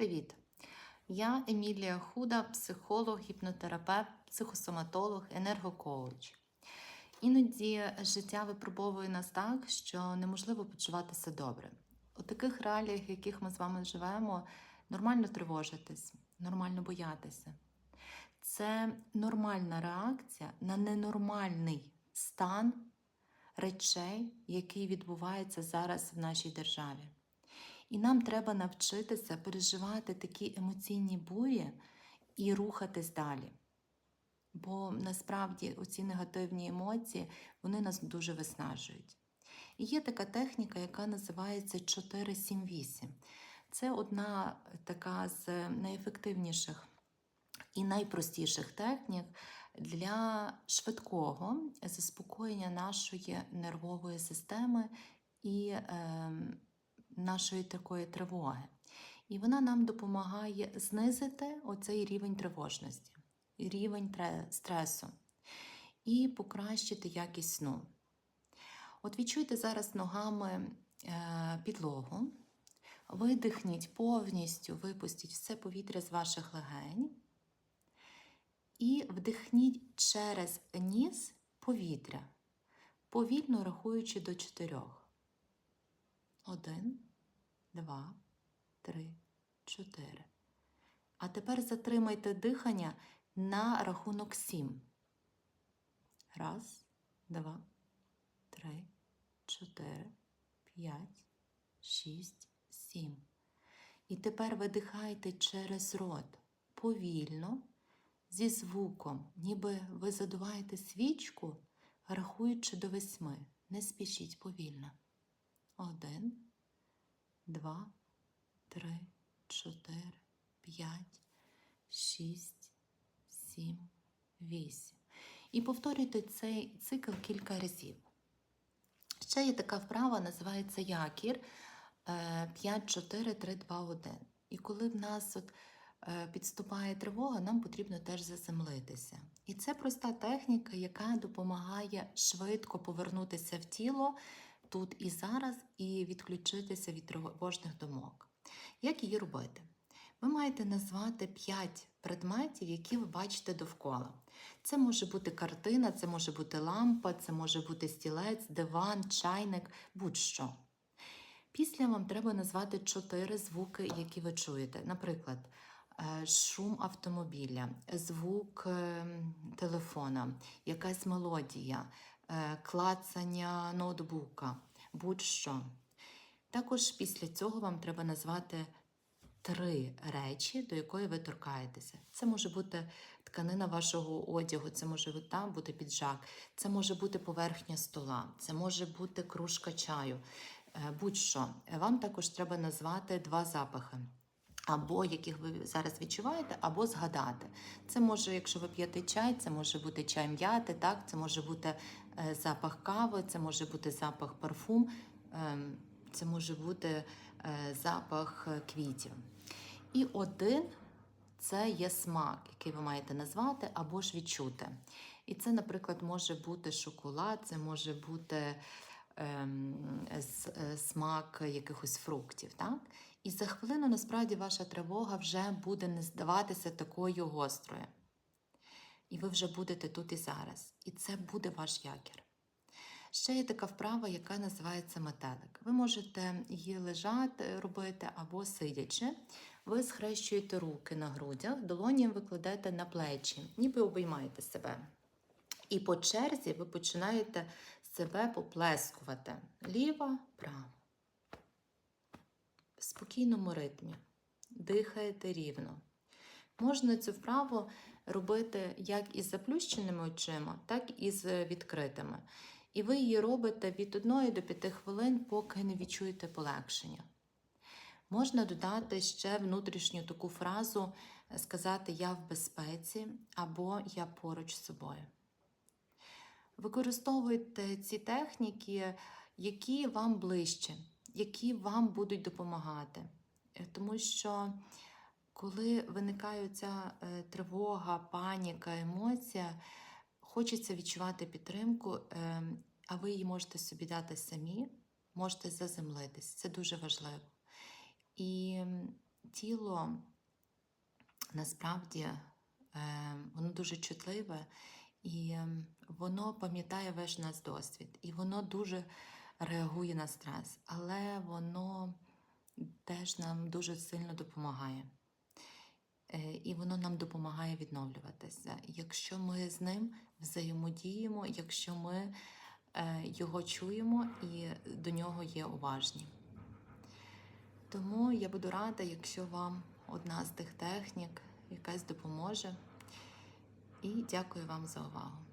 Привіт! Я Емілія Худа, психолог, гіпнотерапевт, психосоматолог, енергокоуч. Іноді життя випробовує нас так, що неможливо почуватися добре. У таких реаліях, в яких ми з вами живемо, нормально тривожитись, нормально боятися. Це нормальна реакція на ненормальний стан речей, який відбувається зараз в нашій державі. І нам треба навчитися переживати такі емоційні бурі і рухатись далі. Бо насправді оці негативні емоції вони нас дуже виснажують. І є така техніка, яка називається 478. Це одна така з найефективніших і найпростіших технік для швидкого заспокоєння нашої нервової системи і е, нашої такої тривоги. І вона нам допомагає знизити оцей рівень тривожності, рівень стресу і покращити якість сну. От відчуйте зараз ногами е, підлогу, видихніть повністю, випустіть все повітря з ваших легень. І вдихніть через ніс повітря, повільно рахуючи до чотирьох. Один, два, три, чотири. А тепер затримайте дихання на рахунок сім. Раз, два, три, чотири, п'ять, шість, сім. І тепер видихайте через рот повільно, зі звуком, ніби ви задуваєте свічку, рахуючи до восьми. Не спішіть повільно. Один, два, три, чотири, п'ять, шість, сім, вісім. І повторюйте цей цикл кілька разів. Ще є така вправа, називається якір 5, 4, 3, 2, 1. І коли в нас от підступає тривога, нам потрібно теж заземлитися. І це проста техніка, яка допомагає швидко повернутися в тіло тут і зараз, і відключитися від тривожних думок. Як її робити? Ви маєте назвати 5 предметів, які ви бачите довкола. Це може бути картина, це може бути лампа, це може бути стілець, диван, чайник, будь-що. Після вам треба назвати 4 звуки, які ви чуєте. Наприклад, шум автомобіля, звук телефона, якась мелодія, Е, клацання ноутбука, будь-що. Також після цього вам треба назвати три речі, до якої ви торкаєтеся. Це може бути тканина вашого одягу, це може там бути піджак, це може бути поверхня стола, це може бути кружка чаю, е, будь-що. Вам також треба назвати два запахи або яких ви зараз відчуваєте, або згадати. Це може, якщо ви п'єте чай, це може бути чай м'яти, так, це може бути е, запах кави, це може бути запах парфум, е, це може бути е, запах квітів. І один це є смак, який ви маєте назвати або ж відчути. І це, наприклад, може бути шоколад, це може бути ем, е, смак якихось фруктів. Так? І за хвилину насправді ваша тривога вже буде не здаватися такою гострою. І ви вже будете тут і зараз. І це буде ваш якір. Ще є така вправа, яка називається метелик. Ви можете її лежати, робити або сидячи. Ви схрещуєте руки на грудях, долоні викладаєте на плечі, ніби обіймаєте себе. І по черзі ви починаєте себе поплескувати. Ліва, права в спокійному ритмі, дихаєте рівно. Можна цю вправу робити як із заплющеними очима, так і з відкритими. І ви її робите від 1 до 5 хвилин, поки не відчуєте полегшення. Можна додати ще внутрішню таку фразу, сказати Я в безпеці або Я поруч з собою. Використовуйте ці техніки, які вам ближче які вам будуть допомагати. Е, тому що коли виникає ця е, тривога, паніка, емоція, хочеться відчувати підтримку, ем, а ви її можете собі дати самі, можете заземлитись. Це дуже важливо. І тіло насправді е, воно дуже чутливе і ем, воно пам'ятає весь наш досвід, і воно дуже реагує на стрес, але воно теж нам дуже сильно допомагає. Е, І воно нам допомагає відновлюватися. Якщо ми з ним взаємодіємо, якщо ми е, його чуємо і до нього є уважні. Тому я буду рада, якщо вам одна з тих технік якась допоможе. І дякую вам за увагу.